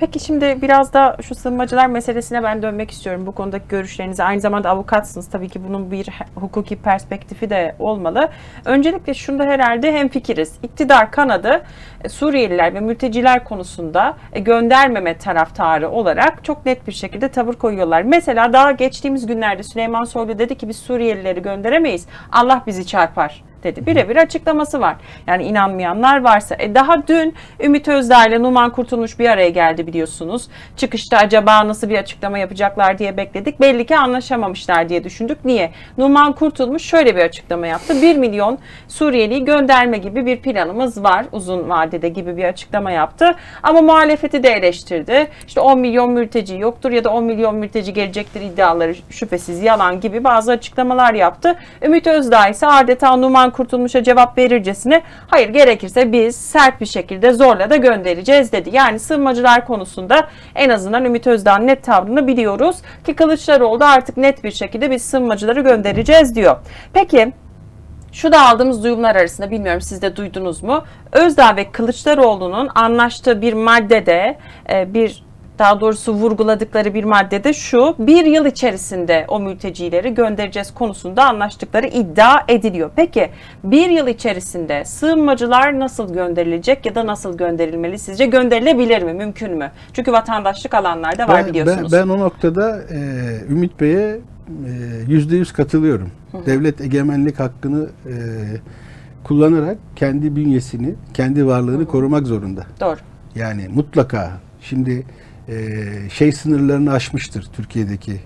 Peki şimdi biraz da şu sığınmacılar meselesine ben dönmek istiyorum. Bu konudaki görüşlerinizi aynı zamanda avukatsınız. Tabii ki bunun bir hukuki perspektifi de olmalı. Öncelikle şunda herhalde hem fikiriz. İktidar kanadı e, Suriyeliler ve mülteciler konusunda e, göndermeme taraftarı olarak çok net bir şekilde tavır koyuyorlar. Mesela daha geçtiğimiz günlerde Süleyman Soylu dedi ki biz Suriyelileri gönderemeyiz. Allah bizi çarpar dedi. Birebir açıklaması var. Yani inanmayanlar varsa. E daha dün Ümit Özdağ ile Numan Kurtulmuş bir araya geldi biliyorsunuz. Çıkışta acaba nasıl bir açıklama yapacaklar diye bekledik. Belli ki anlaşamamışlar diye düşündük. Niye? Numan Kurtulmuş şöyle bir açıklama yaptı. 1 milyon Suriyeliyi gönderme gibi bir planımız var. Uzun vadede gibi bir açıklama yaptı. Ama muhalefeti de eleştirdi. İşte 10 milyon mülteci yoktur ya da 10 milyon mülteci gelecektir iddiaları şüphesiz yalan gibi bazı açıklamalar yaptı. Ümit Özdağ ise adeta Numan Kurtulmuş'a cevap verircesine hayır gerekirse biz sert bir şekilde zorla da göndereceğiz dedi. Yani sığınmacılar konusunda en azından Ümit Özdağ'ın net tavrını biliyoruz ki Kılıçdaroğlu da artık net bir şekilde biz sığınmacıları göndereceğiz diyor. Peki şu da aldığımız duyumlar arasında bilmiyorum siz de duydunuz mu? Özdağ ve Kılıçdaroğlu'nun anlaştığı bir maddede e, bir daha doğrusu vurguladıkları bir maddede şu bir yıl içerisinde o mültecileri göndereceğiz konusunda anlaştıkları iddia ediliyor. Peki bir yıl içerisinde sığınmacılar nasıl gönderilecek ya da nasıl gönderilmeli sizce gönderilebilir mi mümkün mü? Çünkü vatandaşlık alanlarda var Ben, biliyorsunuz. ben, ben o noktada e, Ümit Bey'e e, yüzde yüz katılıyorum. Devlet egemenlik hakkını e, kullanarak kendi bünyesini, kendi varlığını korumak zorunda. Doğru. Yani mutlaka şimdi şey sınırlarını aşmıştır Türkiye'deki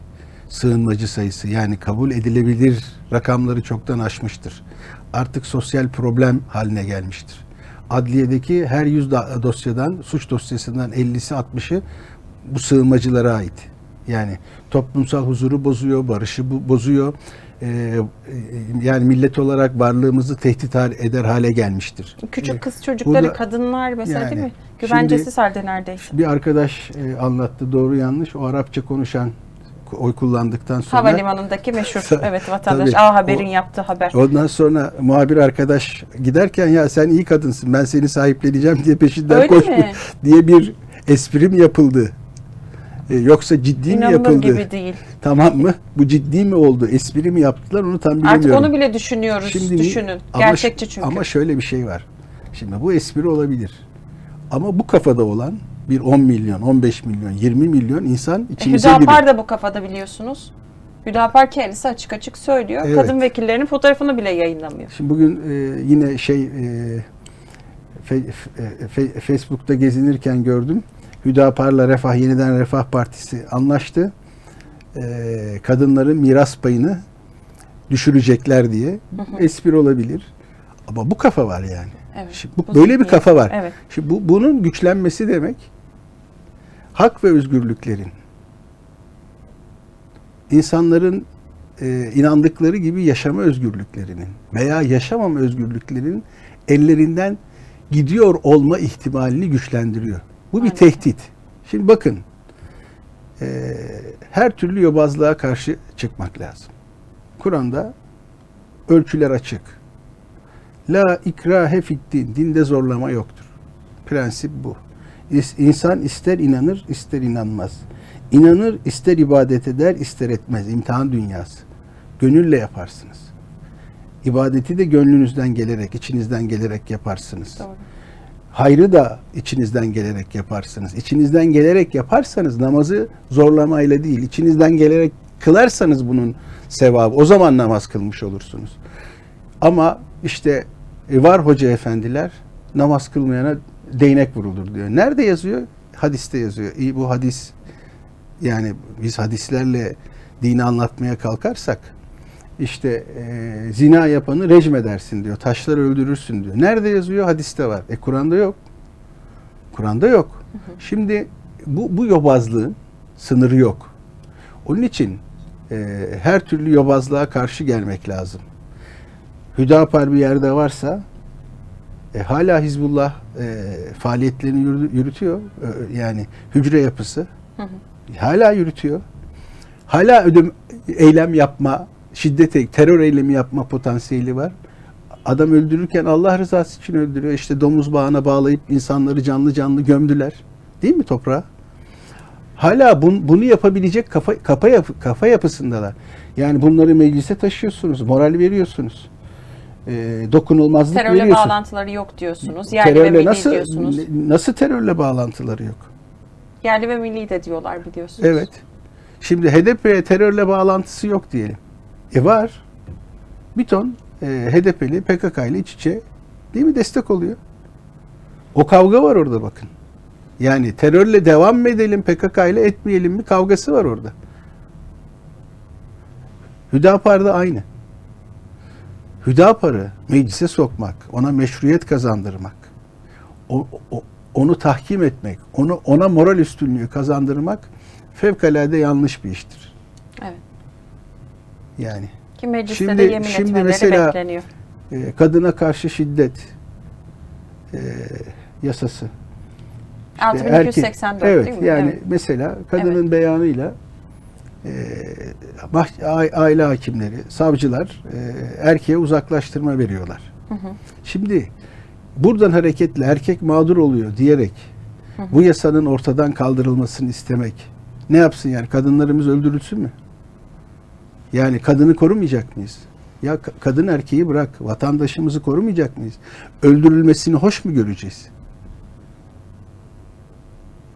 sığınmacı sayısı. Yani kabul edilebilir rakamları çoktan aşmıştır. Artık sosyal problem haline gelmiştir. Adliyedeki her yüz da- dosyadan, suç dosyasından 50'si 60'ı bu sığınmacılara ait. Yani toplumsal huzuru bozuyor, barışı bozuyor. E, e, yani millet olarak varlığımızı tehdit eder hale gelmiştir. Küçük kız çocukları, burada- kadınlar mesela yani değil mi? Güvencesiz halde neredeyse. Bir arkadaş e, anlattı doğru yanlış. O Arapça konuşan oy kullandıktan sonra Havalimanındaki meşhur evet vatandaş Tabii. A Haber'in O- yaptığı haber. ondan sonra muhabir arkadaş giderken ya sen iyi kadınsın ben seni sahipleneceğim diye peşinden Öyle mi? diye bir esprim yapıldı. E, yoksa ciddi mi İnanılır yapıldı? gibi değil. Tamam mı? Bu ciddi mi oldu? Espri mi yaptılar onu tam bilemiyorum. Artık onu bile düşünüyoruz. Şimdi düşünün. ama Gerçekçi çünkü. Ama şöyle bir şey var. Şimdi bu espri olabilir. Ama bu kafada olan bir 10 milyon, 15 milyon, 20 milyon insan E, içimize giriyor. Hüdapar da bu kafada biliyorsunuz. Hüdapar kendisi açık açık söylüyor. Evet. Kadın vekillerinin fotoğrafını bile yayınlamıyor. Şimdi bugün e, yine şey e, fe- fe- fe- Facebook'ta gezinirken gördüm. Hüdapar'la Refah Yeniden Refah Partisi anlaştı. E, kadınların miras payını düşürecekler diye. Espri olabilir. Ama bu kafa var yani. Evet. Şimdi bu, Bu böyle bir kafa var. Evet. Şimdi bu bunun güçlenmesi demek hak ve özgürlüklerin insanların e, inandıkları gibi yaşama özgürlüklerinin veya yaşamam özgürlüklerinin ellerinden gidiyor olma ihtimalini güçlendiriyor. Bu bir Aynen. tehdit. Şimdi bakın e, her türlü yobazlığa karşı çıkmak lazım. Kur'an'da ölçüler açık. La ikrahe fiddin. Dinde zorlama yoktur. Prensip bu. İnsan ister inanır, ister inanmaz. İnanır, ister ibadet eder, ister etmez. İmtihan dünyası. Gönülle yaparsınız. İbadeti de gönlünüzden gelerek, içinizden gelerek yaparsınız. Doğru. Hayrı da içinizden gelerek yaparsınız. İçinizden gelerek yaparsanız namazı zorlamayla değil, içinizden gelerek kılarsanız bunun sevabı. O zaman namaz kılmış olursunuz. Ama işte e, var hoca efendiler namaz kılmayana değnek vurulur diyor. Nerede yazıyor? Hadiste yazıyor. İyi bu hadis yani biz hadislerle dini anlatmaya kalkarsak işte e, zina yapanı rejim edersin diyor. Taşlar öldürürsün diyor. Nerede yazıyor? Hadiste var. E Kur'an'da yok. Kur'an'da yok. Şimdi bu, bu yobazlığın sınırı yok. Onun için e, her türlü yobazlığa karşı gelmek lazım. Hüdapar bir yerde varsa e, hala Hizbullah e, faaliyetlerini yürü- yürütüyor. E, yani hücre yapısı hala yürütüyor. Hala ödem, eylem yapma, şiddete, terör eylemi yapma potansiyeli var. Adam öldürürken Allah rızası için öldürüyor. İşte domuz bağına bağlayıp insanları canlı canlı gömdüler. Değil mi toprağa? Hala bun- bunu yapabilecek kafa kafa yapı- kafa yapısındalar. Yani bunları meclise taşıyorsunuz, moral veriyorsunuz. E, dokunulmazlık Terörle veriyorsunuz. bağlantıları yok diyorsunuz. Yerli ve Terörle milli nasıl diyorsunuz. nasıl terörle bağlantıları yok? Yerli ve milli de diyorlar biliyorsunuz. Evet. Şimdi HDP'ye terörle bağlantısı yok diyelim. E var. Bir ton e, HDP'li PKK ile iç içe değil mi destek oluyor. O kavga var orada bakın. Yani terörle devam mı edelim PKK ile etmeyelim mi kavgası var orada. Hüdapar'da aynı. Hüdapar'ı meclise sokmak, ona meşruiyet kazandırmak, o, o- onu tahkim etmek, onu ona moral üstünlüğü kazandırmak fevkalade yanlış bir iştir. Evet. Yani Ki mecliste Şimdi- de yemin şimdi etmeleri mesela- bekleniyor. e, kadına karşı şiddet e, yasası. İşte 6284 evet, değil mi? Yani Evet. mesela kadının beyanıyla e, aile hakimleri, savcılar e, erkeğe uzaklaştırma veriyorlar. Hı hı. Şimdi buradan hareketle erkek mağdur oluyor diyerek bu yasanın ortadan kaldırılmasını istemek ne yapsın yani kadınlarımız öldürülsün mü? Yani kadını korumayacak mıyız? Ya ka- kadın erkeği bırak vatandaşımızı korumayacak mıyız? Öldürülmesini hoş mu göreceğiz?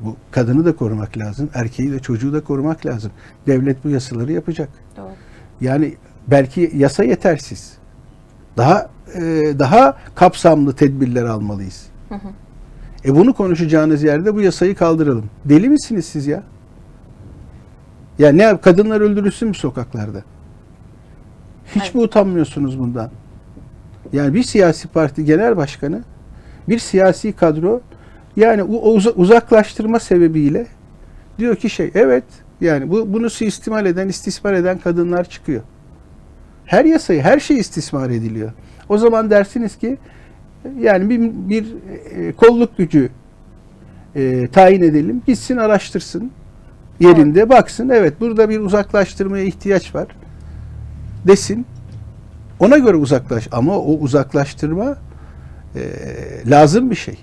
Bu kadını da korumak lazım, erkeği de çocuğu da korumak lazım. Devlet bu yasaları yapacak. Doğru. Yani belki yasa yetersiz. Daha e, daha kapsamlı tedbirler almalıyız. Hı hı. E bunu konuşacağınız yerde bu yasayı kaldıralım. Deli misiniz siz ya? Ya ne kadınlar öldürülsün mü sokaklarda? Hiç Evet. mi utanmıyorsunuz bundan? Yani bir siyasi parti genel başkanı, bir siyasi kadro yani uzaklaştırma sebebiyle diyor ki şey evet yani bu bunu suistimal eden, istismar eden kadınlar çıkıyor. Her yasayı, her şey istismar ediliyor. O zaman dersiniz ki yani bir, bir e, kolluk gücü e, tayin edelim. Gitsin araştırsın. Yerinde baksın. Evet burada bir uzaklaştırmaya ihtiyaç var. Desin. Ona göre uzaklaş. Ama o uzaklaştırma e, lazım bir şey.